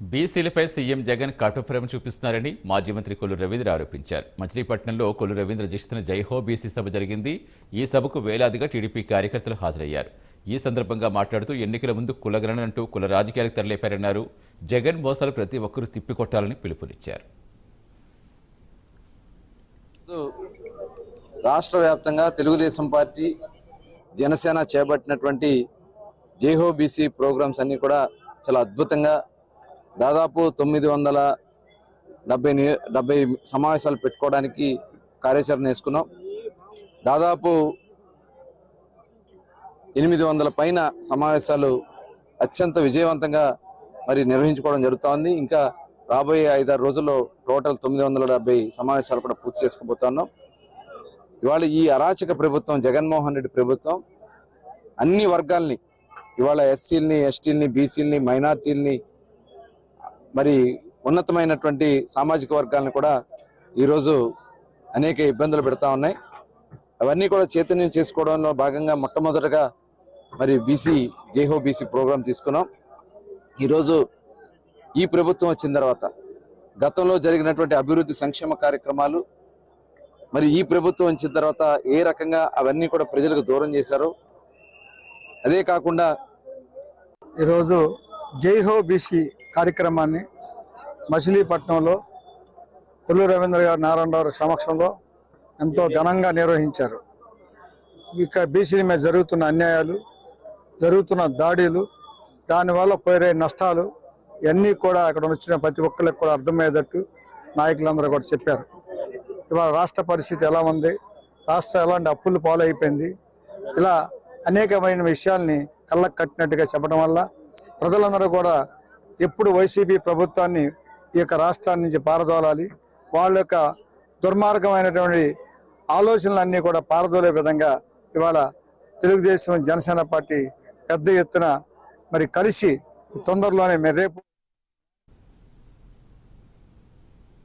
బీసీలపై CM Jagan కఠోపరం చూపిస్తున్నారని మాజీ మంత్రి కొల్లు రవీంద్ర ఆరోపించారు. మచిలీపట్నంలో కొల్లు రవీంద్ర చేస్తున్న జైహో బీసీ సభ జరిగింది. ఈ సభకు వేలాదిగా టీడీపీ కార్యకర్తలు హాజరయ్యారు. ఈ సందర్భంగా మాట్లాడుతూ ఎన్నికల ముందు కులగణన అంటూ కుల రాజకీయాలకు తరలిపారన్నారు. జగన్ మోసాలు ప్రతి ఒక్కరూ తిప్పికొట్టాలని పిలుపునిచ్చారు. రాష్ట్ర వ్యాప్తంగా తెలుగుదేశం పార్టీ జనసేన చేపట్టినటువంటి జేహో బీసీ ప్రోగ్రామ్స్ అన్ని కూడా చాలా అద్భుతంగా దాదాపు తొమ్మిది వందల డెబ్బై డెబ్బై సమావేశాలు పెట్టుకోవడానికి కార్యాచరణ వేసుకున్నాం. దాదాపు ఎనిమిది వందల పైన సమావేశాలు అత్యంత విజయవంతంగా మరి నిర్వహించుకోవడం జరుగుతూ ఉంది ఇంకా రాబోయే ఐదారు రోజుల్లో టోటల్ తొమ్మిది వందల డెబ్బై సమావేశాలు కూడా పూర్తి చేసుకోబోతున్నాం ఇవాళ ఈ అరాచక ప్రభుత్వం జగన్మోహన్ రెడ్డి ప్రభుత్వం అన్ని వర్గాల్ని ఇవాళ ఎస్సీలని ఎస్టీలని బీసీలని మైనార్టీలని మరి ఉన్నతమైనటువంటి సామాజిక వర్గాలను కూడా ఈరోజు అనేక ఇబ్బందులు పెడతా ఉన్నాయి. అవన్నీ కూడా చైతన్యం చేసుకోవడంలో భాగంగా మొట్టమొదటగా మరి బీసీ జేహో బీసీ ప్రోగ్రాం తీసుకున్నాం. ఈరోజు ఈ ప్రభుత్వం వచ్చిన తర్వాత గతంలో జరిగినటువంటి అభివృద్ధి సంక్షేమ కార్యక్రమాలు మరి ఈ ప్రభుత్వం వచ్చిన తర్వాత ఏ రకంగా అవన్నీ కూడా ప్రజలకు దూరం చేశారు అదే కాకుండా ఈరోజు జై హో బీసీ కార్యక్రమాన్ని మచిలీపట్నంలో కొల్లు రవీంద్ర గారు నారాయణరావు సమక్షంలో ఎంతో ఘనంగా నిర్వహించారు. ఇక బీసీల మీద జరుగుతున్న అన్యాయాలు జరుగుతున్న దాడులు దానివల్ల పోయే నష్టాలు ఇవన్నీ కూడా అక్కడ వచ్చిన ప్రతి ఒక్కరికి కూడా అర్థమయ్యేటట్టు నాయకులందరూ కూడా చెప్పారు. ఇవాళ రాష్ట్ర పరిస్థితి ఎలా ఉంది? రాష్ట్రం ఎలాంటి అప్పులు పాలైపోయింది? ఇలా అనేకమైన విషయాల్ని కళ్ళకు కట్టినట్టుగా చెప్పడం వల్ల ప్రజలందరూ కూడా ఎప్పుడు వైసీపీ ప్రభుత్వాన్ని ఈ యొక్క రాష్ట్రాన్ని నుంచి పారదోలాలి. వాళ్ళ యొక్క దుర్మార్గమైనటువంటి ఆలోచనలన్నీ కూడా పారదోలే విధంగా ఇవాళ తెలుగుదేశం జనసేన పార్టీ పెద్ద ఎత్తున మరి కలిసి తొందరలోనే మరి రేపు